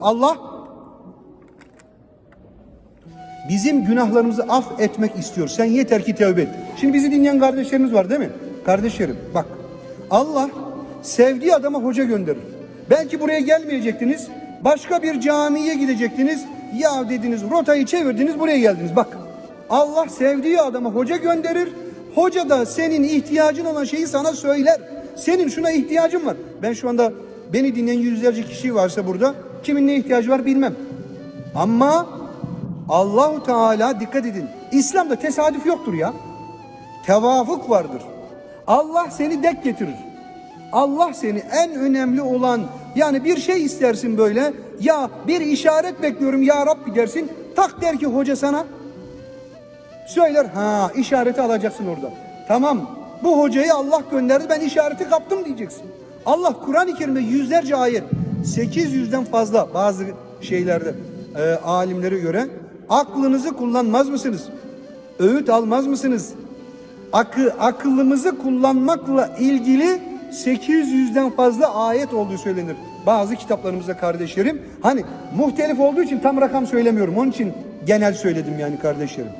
Allah bizim günahlarımızı af etmek istiyor. Sen yeter ki tevbe et. Şimdi bizi dinleyen kardeşlerimiz var değil mi? Kardeşlerim bak. Allah sevdiği adama hoca gönderir. Belki buraya gelmeyecektiniz. Başka bir camiye gidecektiniz. Ya dediniz rotayı çevirdiniz buraya geldiniz. Bak Allah sevdiği adama hoca gönderir. Hoca da senin ihtiyacın olan şeyi sana söyler. Senin şuna ihtiyacın var. Ben şu anda beni dinleyen yüzlerce kişi varsa burada kimin ne ihtiyacı var bilmem. Ama Allahu Teala dikkat edin. İslam'da tesadüf yoktur ya. Tevafuk vardır. Allah seni dek getirir. Allah seni en önemli olan yani bir şey istersin böyle ya bir işaret bekliyorum ya Rabbi dersin tak der ki hoca sana söyler ha işareti alacaksın orada. Tamam bu hocayı Allah gönderdi ben işareti kaptım diyeceksin. Allah Kur'an-ı Kerim'de yüzlerce ayet 800'den fazla bazı şeylerde e, alimlere göre aklınızı kullanmaz mısınız? Öğüt almaz mısınız? Akı, akıllımızı kullanmakla ilgili 800'den fazla ayet olduğu söylenir. Bazı kitaplarımızda kardeşlerim. Hani muhtelif olduğu için tam rakam söylemiyorum. Onun için genel söyledim yani kardeşlerim.